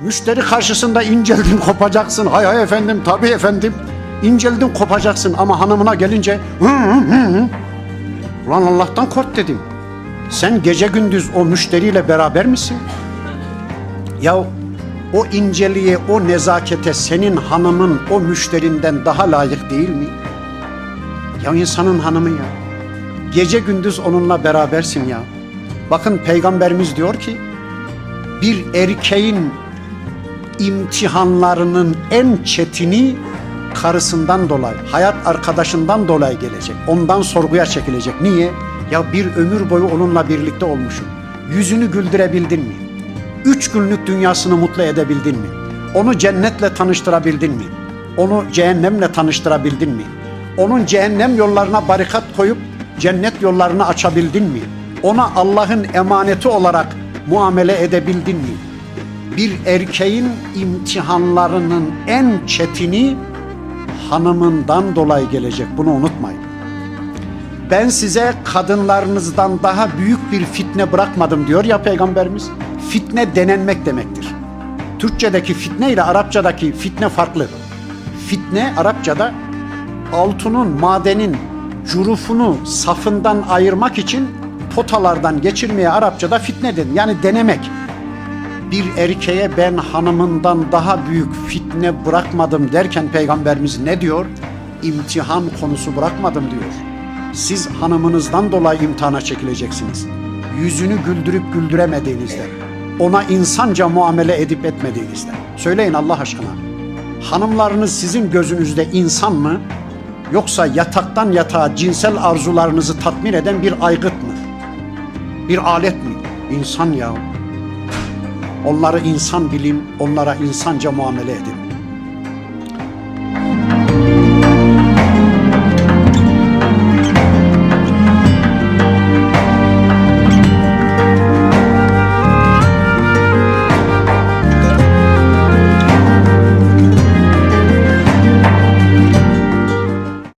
Müşteri karşısında inceldin kopacaksın. Hay hay efendim tabii efendim. İnceldin kopacaksın ama hanımına gelince hı hı hı. Ulan Allah'tan kork dedim. Sen gece gündüz o müşteriyle beraber misin? Ya o inceliğe, o nezakete senin hanımın o müşterinden daha layık değil mi? Ya insanın hanımı ya. Gece gündüz onunla berabersin ya. Bakın peygamberimiz diyor ki bir erkeğin imtihanlarının en çetini karısından dolayı, hayat arkadaşından dolayı gelecek. Ondan sorguya çekilecek. Niye? Ya bir ömür boyu onunla birlikte olmuşum. Yüzünü güldürebildin mi? Üç günlük dünyasını mutlu edebildin mi? Onu cennetle tanıştırabildin mi? Onu cehennemle tanıştırabildin mi? Onun cehennem yollarına barikat koyup cennet yollarını açabildin mi? Ona Allah'ın emaneti olarak muamele edebildin mi? Bir erkeğin imtihanlarının en çetini hanımından dolayı gelecek. Bunu unutmayın. Ben size kadınlarınızdan daha büyük bir fitne bırakmadım diyor ya peygamberimiz. Fitne denenmek demektir. Türkçedeki fitne ile Arapçadaki fitne farklı. Fitne Arapçada altının, madenin curufunu safından ayırmak için potalardan geçirmeye Arapçada fitne denir. Yani denemek. Bir erkeğe ben hanımından daha büyük fitne bırakmadım derken peygamberimiz ne diyor? İmtihan konusu bırakmadım diyor. Siz hanımınızdan dolayı imtihana çekileceksiniz. Yüzünü güldürüp güldüremediğinizde, ona insanca muamele edip etmediğinizde. Söyleyin Allah aşkına. Hanımlarınız sizin gözünüzde insan mı? Yoksa yataktan yatağa cinsel arzularınızı tatmin eden bir aygıt mı? Bir alet mi? İnsan ya. Onları insan bilin, onlara insanca muamele edin.